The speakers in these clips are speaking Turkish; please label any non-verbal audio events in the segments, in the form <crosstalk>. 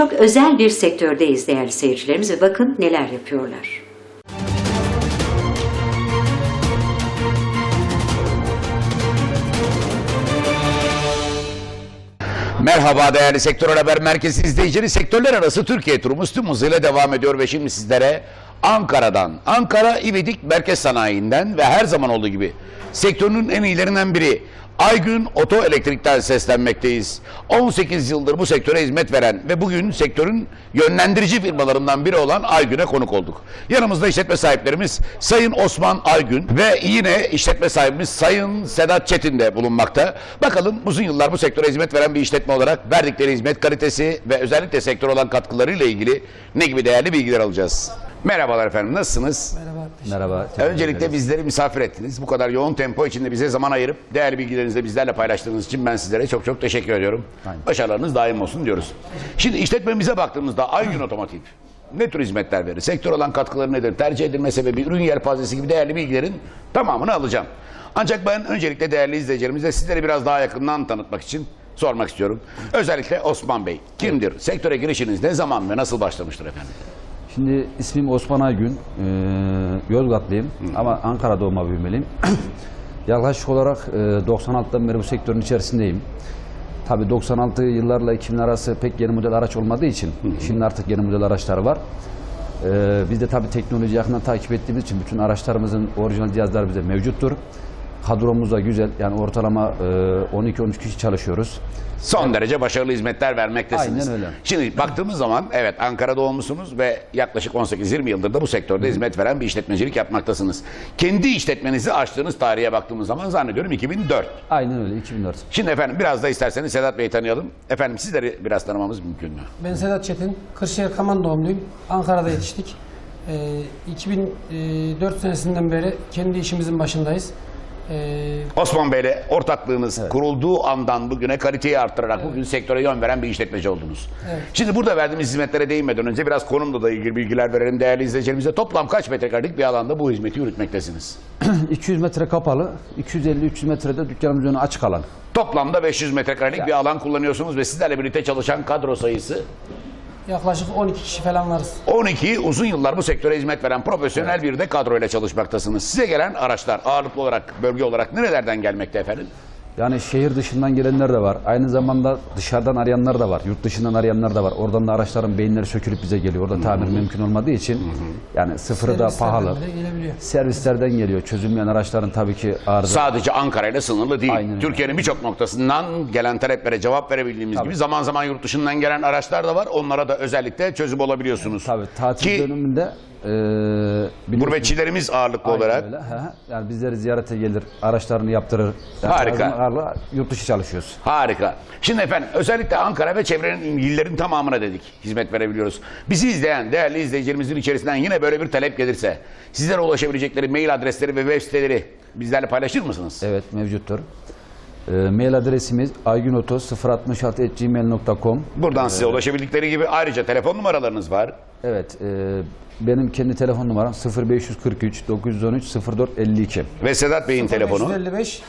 çok özel bir sektördeyiz değerli seyircilerimiz ve bakın neler yapıyorlar. Merhaba değerli Sektör Haber Merkezi izleyicileri. Sektörler arası Türkiye turumuz tüm hızıyla devam ediyor ve şimdi sizlere Ankara'dan, Ankara İvedik Merkez Sanayi'nden ve her zaman olduğu gibi sektörünün en iyilerinden biri Aygün Oto Elektrik'ten seslenmekteyiz. 18 yıldır bu sektöre hizmet veren ve bugün sektörün yönlendirici firmalarından biri olan Aygün'e konuk olduk. Yanımızda işletme sahiplerimiz Sayın Osman Aygün ve yine işletme sahibimiz Sayın Sedat Çetin de bulunmakta. Bakalım uzun yıllar bu sektöre hizmet veren bir işletme olarak verdikleri hizmet kalitesi ve özellikle sektör olan katkılarıyla ilgili ne gibi değerli bilgiler alacağız. Merhabalar efendim nasılsınız? Merhaba. teşekkür Öncelikle ederiz. bizleri misafir ettiniz. Bu kadar yoğun tempo içinde bize zaman ayırıp değerli bilgilerinizi de bizlerle paylaştığınız için ben sizlere çok çok teşekkür ediyorum. Aynen. Başarılarınız daim olsun diyoruz. Şimdi işletmemize baktığımızda Aygün <clears throat> Otomotiv ne tür hizmetler verir? Sektör olan katkıları nedir? Tercih edilme sebebi, ürün yelpazesi gibi değerli bilgilerin tamamını alacağım. Ancak ben öncelikle değerli izleyicilerimize sizleri biraz daha yakından tanıtmak için sormak istiyorum. Özellikle Osman Bey kimdir? Sektöre girişiniz ne zaman ve nasıl başlamıştır efendim? Şimdi ismim Osman Aygün. Ee, Yozgatlıyım ama Ankara doğma büyümeliyim. <clears throat> Yaklaşık olarak e, 96'dan beri bu sektörün içerisindeyim. Tabii 96 yıllarla 2000 arası pek yeni model araç olmadığı için şimdi artık yeni model araçlar var. Ee, biz de tabii teknoloji yakından takip ettiğimiz için bütün araçlarımızın orijinal cihazları bize mevcuttur. Kadromuz da güzel. Yani ortalama e, 12-13 kişi çalışıyoruz. Son derece başarılı hizmetler vermektesiniz. Aynen öyle. Şimdi baktığımız zaman evet Ankara doğumlusunuz ve yaklaşık 18-20 yıldır da bu sektörde hizmet veren bir işletmecilik yapmaktasınız. Kendi işletmenizi açtığınız tarihe baktığımız zaman zannediyorum 2004. Aynen öyle 2004. Şimdi efendim biraz da isterseniz Sedat Bey'i tanıyalım. Efendim sizleri biraz tanımamız mümkün mü? Ben Sedat Çetin, Kırşehir Kaman doğumluyum. Ankara'da yetiştik. Ee, 2004 senesinden beri kendi işimizin başındayız. Ee, Osman Bey'le ortaklığınız kurulduğu andan bugüne kaliteyi arttırarak bugün sektöre yön veren bir işletmeci oldunuz. Evet. Şimdi burada verdiğimiz hizmetlere değinmeden önce biraz konumla da ilgili bilgiler verelim değerli izleyicilerimize. Toplam kaç metrekarelik bir alanda bu hizmeti yürütmektesiniz? <clears throat> 200 metre kapalı, 250-300 metrede dükkanımız önü açık alan. Toplamda 500 metrekarelik bir alan kullanıyorsunuz ve sizlerle birlikte çalışan kadro sayısı yaklaşık 12 kişi falan varız. 12 uzun yıllar bu sektöre hizmet veren profesyonel bir de kadroyla çalışmaktasınız. Size gelen araçlar ağırlıklı olarak, bölge olarak nerelerden gelmekte efendim? Yani şehir dışından gelenler de var. Aynı zamanda dışarıdan arayanlar da var. Yurt dışından arayanlar da var. Oradan da araçların beyinleri sökülüp bize geliyor. Orada tamir mümkün olmadığı için yani sıfırı da pahalı. Servislerden geliyor. Çözülmeyen araçların tabii ki arıza. Sadece Ankara ile sınırlı değil. Türkiye'nin birçok noktasından gelen taleplere cevap verebildiğimiz Tabii. gibi zaman zaman yurt dışından gelen araçlar da var. Onlara da özellikle çözüm olabiliyorsunuz. Tabii tatil Ki döneminde e, biliyorsunuz- gurbetçilerimiz ağırlıklı Aynen olarak öyle. Yani bizleri ziyarete gelir, araçlarını yaptırır. Yani Harika. ağırlığı yurt dışı çalışıyoruz. Harika. Şimdi efendim özellikle Ankara ve çevrenin illerin tamamına dedik hizmet verebiliyoruz. Bizi izleyen değerli izleyicilerimizin içerisinden yine böyle bir talep gelirse sizlere ulaşabilecekleri mail adresleri ve web siteleri bizlerle paylaşır mısınız? Evet mevcuttur. E, mail adresimiz aygunoto066.gmail.com Buradan size ulaşabildikleri gibi ayrıca telefon numaralarınız var. Evet, e, benim kendi telefon numaram 0543 913 0452. Ve Sedat Bey'in telefonu. 555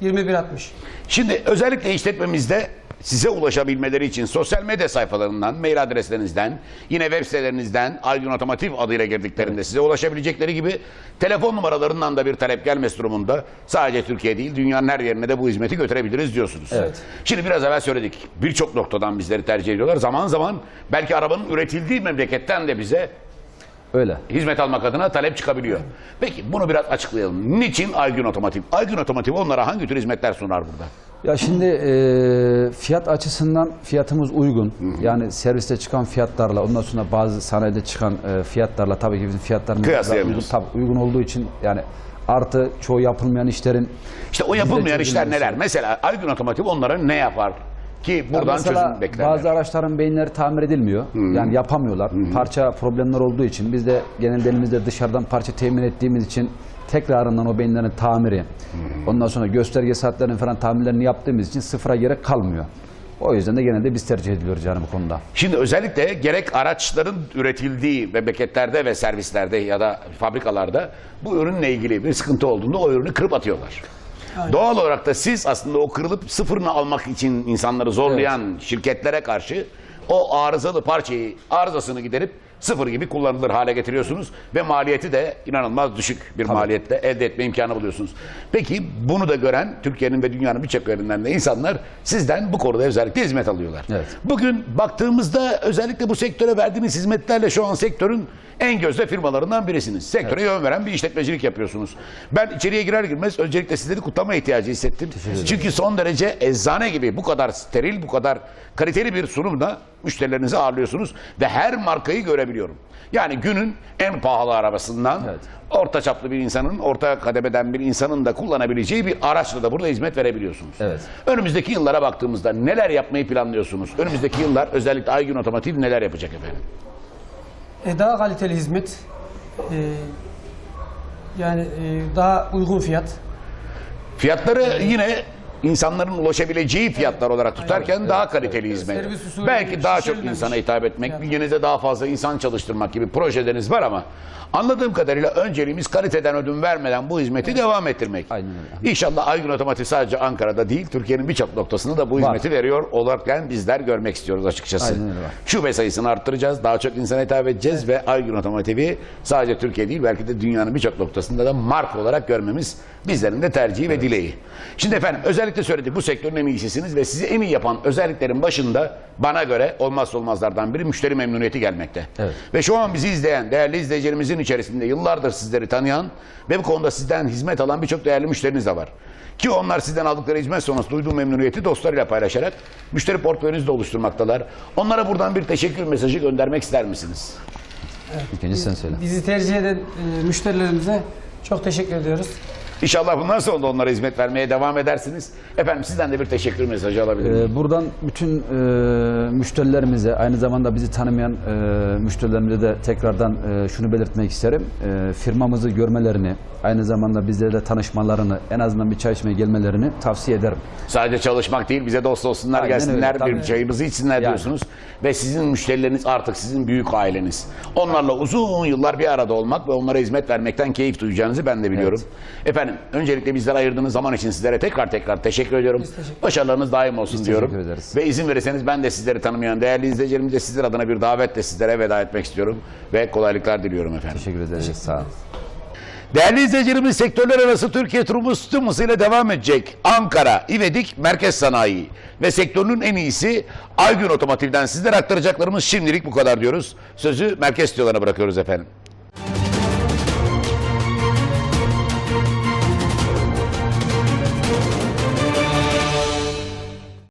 741 2160. Şimdi özellikle işletmemizde size ulaşabilmeleri için sosyal medya sayfalarından, mail adreslerinizden, yine web sitelerinizden Aydın Otomotiv adıyla girdiklerinde size ulaşabilecekleri gibi telefon numaralarından da bir talep gelmesi durumunda sadece Türkiye değil dünyanın her yerine de bu hizmeti götürebiliriz diyorsunuz. Evet. Şimdi biraz evvel söyledik. Birçok noktadan bizleri tercih ediyorlar. Zaman zaman belki arabanın üretildiği memleketten de bize Öyle. hizmet almak adına talep çıkabiliyor. Peki bunu biraz açıklayalım. Niçin Aygün Otomotiv? Aygün Otomotiv onlara hangi tür hizmetler sunar burada? Ya şimdi e, fiyat açısından fiyatımız uygun. Yani serviste çıkan fiyatlarla ondan sonra bazı sanayide çıkan e, fiyatlarla tabii ki bizim fiyatlarımız uygun, tabii uygun olduğu için yani artı çoğu yapılmayan işlerin İşte o yapılmayan işler neler? Mesela Aygün Otomotiv onlara ne yapar? Ki buradan Mesela çözüm beklerler. Bazı araçların beyinleri tamir edilmiyor. Yani yapamıyorlar. Parça problemler olduğu için biz de genelde elimizde dışarıdan parça temin ettiğimiz için tekrarından o beyinlerin tamiri, ondan sonra gösterge saatlerinin falan tamirlerini yaptığımız için sıfıra gerek kalmıyor. O yüzden de genelde biz tercih ediyoruz yani bu konuda. Şimdi özellikle gerek araçların üretildiği memleketlerde ve servislerde ya da fabrikalarda bu ürünle ilgili bir sıkıntı olduğunda o ürünü kırıp atıyorlar. Doğal olarak da siz aslında o kırılıp sıfırını almak için insanları zorlayan şirketlere karşı o arızalı parçayı, arızasını giderip sıfır gibi kullanılır hale getiriyorsunuz ve maliyeti de inanılmaz düşük bir maliyetle elde etme imkanı buluyorsunuz. Peki bunu da gören Türkiye'nin ve dünyanın birçok yerinden de insanlar sizden bu konuda özellikle hizmet alıyorlar. Evet. Bugün baktığımızda özellikle bu sektöre verdiğiniz hizmetlerle şu an sektörün en gözde firmalarından birisiniz. Sektöre yön veren bir işletmecilik yapıyorsunuz. Ben içeriye girer girmez öncelikle sizleri kutlama ihtiyacı hissettim. Çünkü son derece eczane gibi bu kadar steril, bu kadar kaliteli bir sunumla müşterilerinizi ağırlıyorsunuz ve her markayı görebiliyorum. Yani günün en pahalı arabasından Evet. orta çaplı bir insanın, orta kademeden bir insanın da kullanabileceği bir araçla da burada hizmet verebiliyorsunuz. Evet. Önümüzdeki yıllara baktığımızda neler yapmayı planlıyorsunuz? Önümüzdeki yıllar özellikle Aygün Otomotiv neler yapacak efendim? E, daha kaliteli hizmet, e, yani e, daha uygun fiyat. Fiyatları yine insanların ulaşabileceği fiyatlar olarak tutarken daha kaliteli hizmet. Servis usulü Belki daha çok şişirilmemiş insana hitap etmek, fiyat. bünyenizde daha fazla insan çalıştırmak gibi projeleriniz var ama anladığım kadarıyla önceliğimiz kaliteden ödün vermeden bu hizmeti devam ettirmek. Aynen öyle. İnşallah Aygün Otomotiv sadece Ankara'da değil, Türkiye'nin birçok noktasında da bu hizmeti veriyor olarken bizler görmek istiyoruz açıkçası. Aynen öyle var. Şube sayısını arttıracağız, daha çok insana hitap edeceğiz ve Aygün Otomotiv'i sadece Türkiye değil belki de dünyanın birçok noktasında da marka olarak görmemiz bizlerin de tercihi ve dileği. Şimdi efendim özellikle söyledik bu sektörün en iyisisiniz ve sizi en iyi yapan özelliklerin başında bana göre olmazsa olmazlardan biri müşteri memnuniyeti gelmekte. Evet. Ve şu an bizi izleyen değerli izleyicilerimizin içerisinde yıllardır sizleri tanıyan ve bu konuda sizden hizmet alan birçok değerli müşteriniz de var. Ki onlar sizden aldıkları hizmet sonrası duyduğu memnuniyeti dostlarıyla paylaşarak müşteri portföyünüzü de oluşturmaktalar. Onlara buradan bir teşekkür mesajı göndermek ister misiniz? İlk önce sen söyle. Bizi tercih eden e, müşterilerimize çok teşekkür ediyoruz. İnşallah bundan sonra da onlara hizmet vermeye devam edersiniz. Efendim sizden de bir teşekkür mesajı alabilir miyim? Ee, buradan bütün e, müşterilerimize, aynı zamanda bizi tanımayan e, müşterilerimize de tekrardan e, şunu belirtmek isterim. E, firmamızı görmelerini, aynı zamanda bizlerle tanışmalarını, en azından bir çay içmeye gelmelerini tavsiye ederim. Sadece çalışmak değil bize dost olsunlar Aynen gelsinler öyle, bir çayımızı içsinler Yani. diyorsunuz. Ve sizin müşterileriniz artık sizin büyük aileniz. Onlarla uzun yıllar bir arada olmak ve onlara hizmet vermekten keyif duyacağınızı ben de biliyorum. Efendim öncelikle bizlere ayırdığınız zaman için sizlere tekrar tekrar teşekkür ediyorum. teşekkür Başarılarınız daim olsun Biz diyorum. teşekkür ederiz. Ve izin verirseniz ben de sizleri tanımayan değerli izleyicilerimiz de sizler adına bir davetle sizlere veda etmek istiyorum. Ve kolaylıklar diliyorum efendim. Teşekkür ederiz. Sağ olun. Değerli izleyicilerimiz sektörler arası Türkiye turumuz tüm hızıyla devam edecek. Ankara, İvedik, Merkez Sanayi ve sektörünün en iyisi Aygün Otomotiv'den sizlere aktaracaklarımız şimdilik bu kadar diyoruz. Sözü Merkez Stüdyolarına bırakıyoruz efendim.